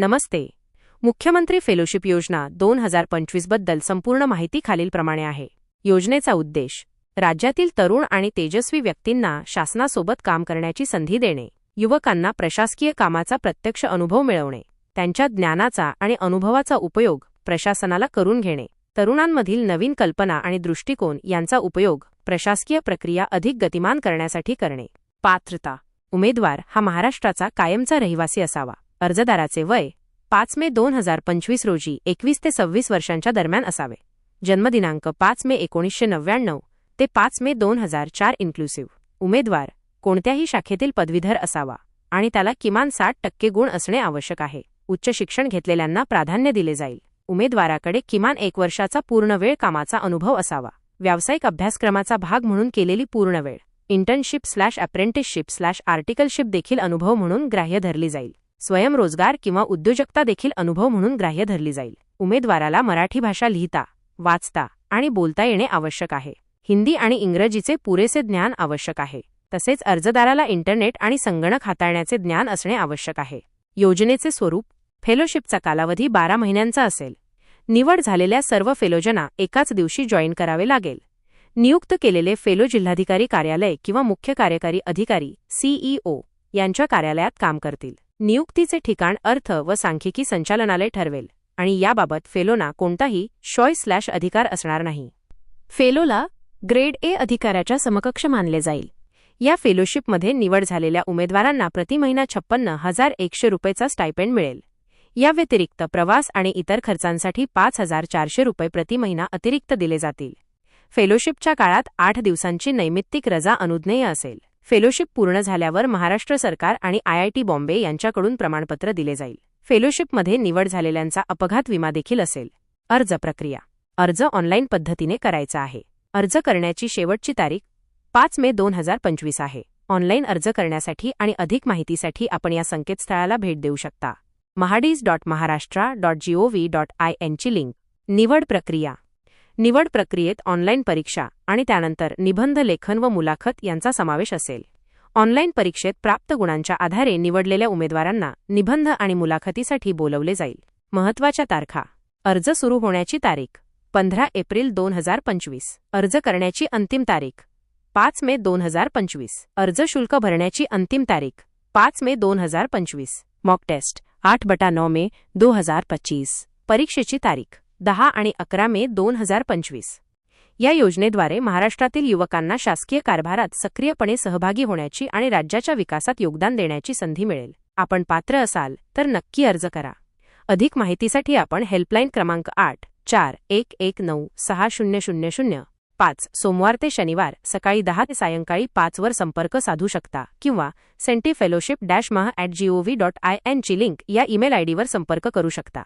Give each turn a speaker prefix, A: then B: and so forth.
A: नमस्ते. मुख्यमंत्री फेलोशिप योजना दोन हजार पंचवीसबद्दल संपूर्ण माहिती खालीलप्रमाणे आहे. योजनेचा उद्देश राज्यातील तरुण आणि तेजस्वी व्यक्तींना शासनासोबत काम करण्याची संधी देणे युवकांना प्रशासकीय कामाचा प्रत्यक्ष अनुभव मिळवणे त्यांच्या ज्ञानाचा आणि अनुभवाचा उपयोग प्रशासनाला करून घेणे तरुणांमधील नवीन कल्पना आणि दृष्टिकोन यांचा उपयोग प्रशासकीय प्रक्रिया अधिक गतिमान करण्यासाठी करणे. पात्रता उमेदवार हा महाराष्ट्राचा कायमचा रहिवासी असावा. अर्जदाराचे वय पाच मे दोन हजार पंचवीस रोजी एकवीस ते सव्वीस वर्षांच्या दरम्यान असावे. जन्मदिनांक पाच मे एकोणीसशे नव्याण्णव ते पाच मे दोन हजार चार इन्क्लुसिव्ह उमेदवार कोणत्याही शाखेतील पदवीधर असावा आणि त्याला किमान साठ टक्के गुण असणे आवश्यक आहे. उच्च शिक्षण घेतलेल्यांना प्राधान्य दिले जाईल. उमेदवाराकडे किमान एक वर्षाचा पूर्णवेळ कामाचा अनुभव असावा. व्यावसायिक अभ्यासक्रमाचा भाग म्हणून केलेली पूर्णवेळ internship slash apprenticeship slash articleship देखील अनुभव म्हणून ग्राह्य धरली जाईल. स्वयंरोजगार किंवा उद्योजकता देखील अनुभव म्हणून ग्राह्य धरली जाईल. उमेदवाराला मराठी भाषा लिहिता वाचता आणि बोलता येणे आवश्यक आहे. हिंदी आणि इंग्रजीचे पुरेसे ज्ञान आवश्यक आहे. तसेच अर्जदाराला इंटरनेट आणि संगणक हाताळण्याचे ज्ञान असणे आवश्यक आहे. योजनेचे स्वरूप फेलोशिपचा कालावधी बारा महिन्यांचा असेल. निवड झालेल्या सर्व फेलोजना एकाच दिवशी जॉईन करावे लागेल. नियुक्त केलेले फेलो जिल्हाधिकारी कार्यालय किंवा मुख्य कार्यकारी अधिकारी सीईओ यांच्या कार्यालयात काम करतील. नियुक्तीचे ठिकाण अर्थ व सांख्यिकी संचालनालय ठरवेल. आणि याबाबत फेलोना कोणताही शॉय स्लॅश अधिकार असणार नाही. फेलोला ग्रेड ए अधिकाऱ्याच्या समकक्ष मानले जाईल. या फेलोशिपमध्ये निवड झालेल्या उमेदवारांना प्रति महिना छप्पन्न हजार एकशे रुपयेचा स्टायपेंड मिळेल. या व्यतिरिक्त प्रवास आणि इतर खर्चांसाठी पाच हजार चारशे रुपये प्रति महिना अतिरिक्त दिले जातील. फेलोशिपच्या काळात आठ दिवसांची नैमित्तिक रजा अनुज्ञेय असेल. फेलोशिप पूर्ण झाल्यावर महाराष्ट्र सरकार आणि आयआयटी बॉम्बे यांच्याकडून प्रमाणपत्र दिले जाईल. फेलोशिपमध्ये निवड झालेल्यांचा अपघात विमा देखील असेल. अर्ज प्रक्रिया. अर्ज ऑनलाईन पद्धतीने करायचा आहे. अर्ज करण्याची शेवटची तारीख पाच मे दोन हजार पंचवीस आहे. ऑनलाईन अर्ज करण्यासाठी आणि अधिक माहितीसाठी आपण या संकेतस्थळाला भेट देऊ शकता. महाडीज dot Maharashtra dot gov dot I एनची link. निवड प्रक्रिया. निवड प्रक्रियेत ऑनलाईन परीक्षा आणि त्यानंतर निबंध लेखन व मुलाखत यांचा समावेश असेल. ऑनलाईन परीक्षेत प्राप्त गुणांच्या आधारे निवडलेल्या उमेदवारांना निबंध आणि मुलाखतीसाठी बोलवले जाईल. महत्त्वाच्या तारखा. अर्ज सुरू होण्याची तारीख पंधरा एप्रिल दोन हजार पंचवीस. अर्ज करण्याची अंतिम तारीख पाच मे दोन हजार पंचवीस. अर्ज शुल्क भरण्याची अंतिम तारीख पाच मे दोन हजार पंचवीस. मॉक टेस्ट आठ बटा नऊ मे दो हजार पच्चीस. परीक्षेची तारीख. दहा आणि अकरा मे दोन हजार पंचवीस. या योजनेद्वारे महाराष्ट्रातील युवकांना शासकीय कारभारात सक्रियपणे सहभागी होण्याची आणि राज्याच्या विकासात योगदान देण्याची संधी मिळेल. आपण पात्र असाल तर नक्की अर्ज करा. अधिक माहितीसाठी आपण हेल्पलाईन क्रमांक आठ चार एक एक नऊ सहा शून्य शून्य शून्य पाच सोमवार ते शनिवार सकाळी दहा ते सायंकाळी पाचवर संपर्क साधू शकता किंवा senti fellowship dash Maha at gov dot I एनची link या ईमेल आयडीवर संपर्क करू शकता.